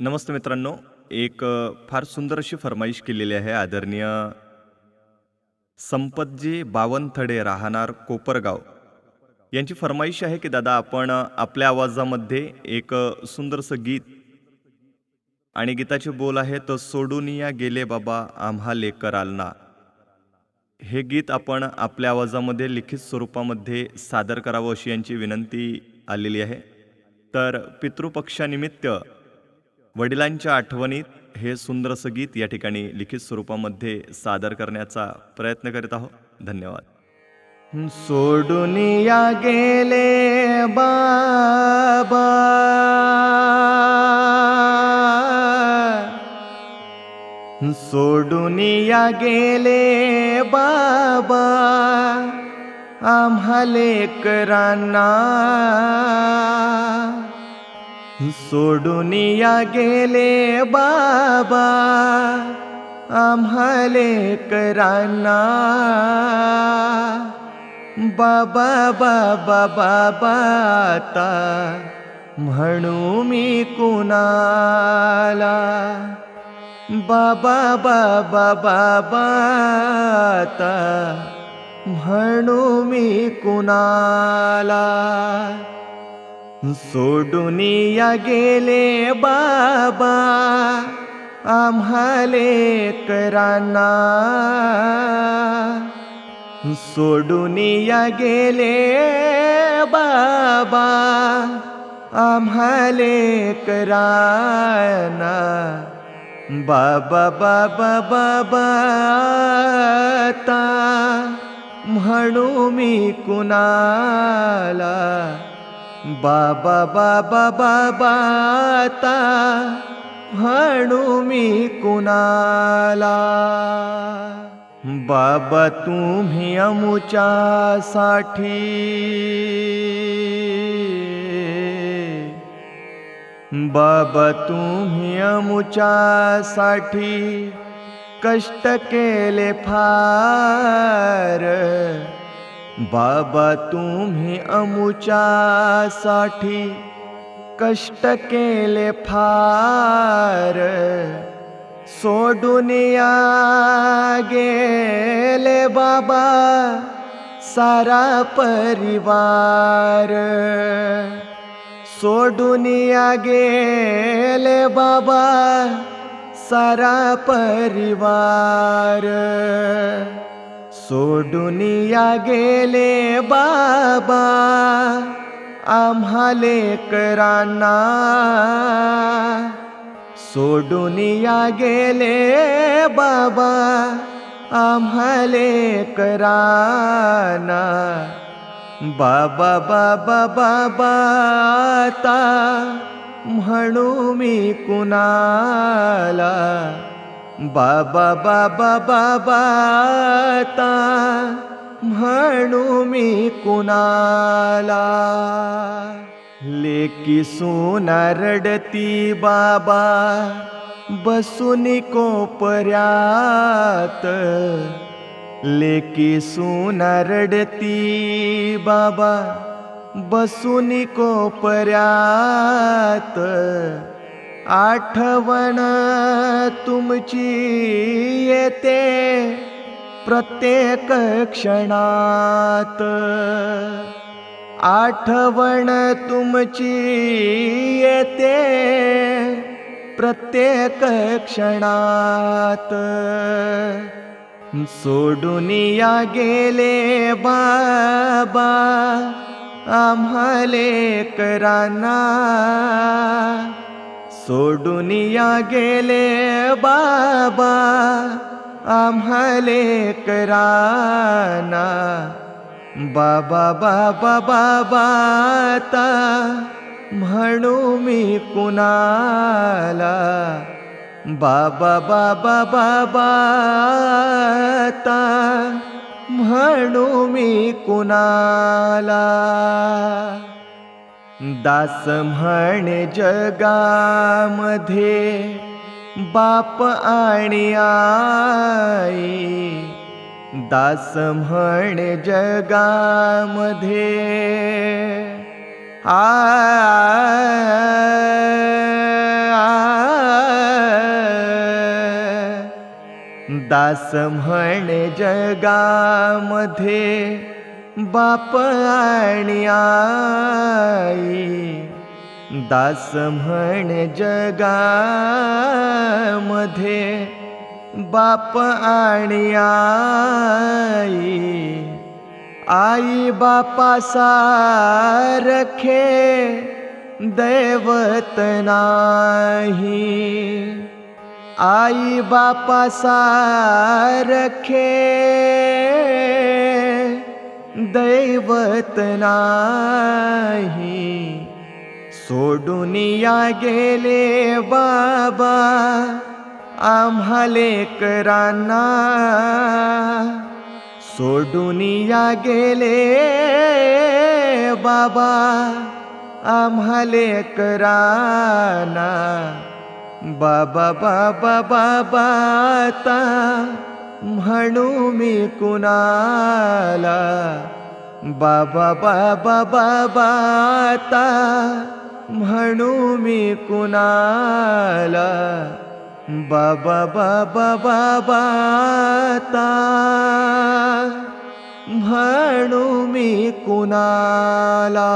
नमस्ते मित्रांनो. एक फार सुंदर अशी फरमाईश केलेली आहे आदरणीय संपतजी बावनथडे राहणार कोपरगाव. यांची फरमाईश आहे की दादा आपण आपल्या आवाजामध्ये एक सुंदरसं गीत आणि गीताचे बोल आहेत सोडून या गेले बाबा आम्हा लेकर आलना हे गीत आपण आपल्या आवाजामध्ये लिखित स्वरूपामध्ये सादर करावं अशी यांची विनंती आलेली आहे. तर पितृपक्षानिमित्त वडिलांच्या आठवणीत हे सुंदरसं गीत या ठिकाणी लिखित स्वरूपामध्ये सादर करण्याचा प्रयत्न करीत आहोत. धन्यवाद. सोडून या गेले बाबा. सोडून या गेले बाबा. आम्हाले करांना सोडून या गेले बाबा. आम्हाले लेकरांना बाबा बाबा बाबा आता म्हणू मी कुणाला? बाबा बाबा बाबा आता म्हणू मी कुणाला? सोडून या गेले बाबा. आम्हाले लेकरांना सोडून या गेले बाबा. आम्हाले लेकरांना बाबा बाबा बाबा ता म्हणू मी कुणाला बाबा बाबा बाबा आता म्हणू मी कुणाला. बाबा तुम्ही अमुच्यासाठी बाबा तुम्ही अमुच्यासाठी कष्ट केले फार बाबा तुम्ही अमुच्यासाठी कष्ट केले फार. सोडून या गेले बाबा सारा परिवार. सोडून या गेले बाबा सारा परिवार सोडून या गेले बाबा. आम्हा लेकरांना सोडून या गेले बाबा. आम्हा लेकरांना बाबा बाबा बाबा आता म्हणू मी कुणाला? बाबा बाबा बाबाता म्हणू मी कुणाला? लेकी सोना रडती बाबा बसुनी कोपऱ्यात. लेकी सोना रडती बाबा बसुनी कोपऱ्यात. आठवण तुमची येते प्रत्येक क्षणात. आठवण तुमची येते प्रत्येक क्षणात. सोडून या गेले बाबा आम्हालें करा ना सोडून या गेले बाबा आम्हाले कराना. बाबा बाबा बाबा आता म्हणू मी कुणाला. बाबा बाबा बाबा आता म्हणू मी कुणाला. दास म्हणे जगामध्ये बाप आणि आई दास म्हणे जगामध्ये दास म्हणे जगामध्ये बाप आणि आई. दास म्हण जगामध्ये बाप आणि आई. आई बापा सारखे दैवत नाही. आई बापा सारखे दैवत नाही. सोडून या गेले बाबा आम्हाले करांना. सोडून या गेले बाबा आम्हाले लेकरांना बाबा बाबा बाबा आता म्हणू मी कुणाला? बाबा बाबा बाबा आता म्हणू मी कुणाला? बाबा बाबा बाबा आता म्हणू मी कुणाला?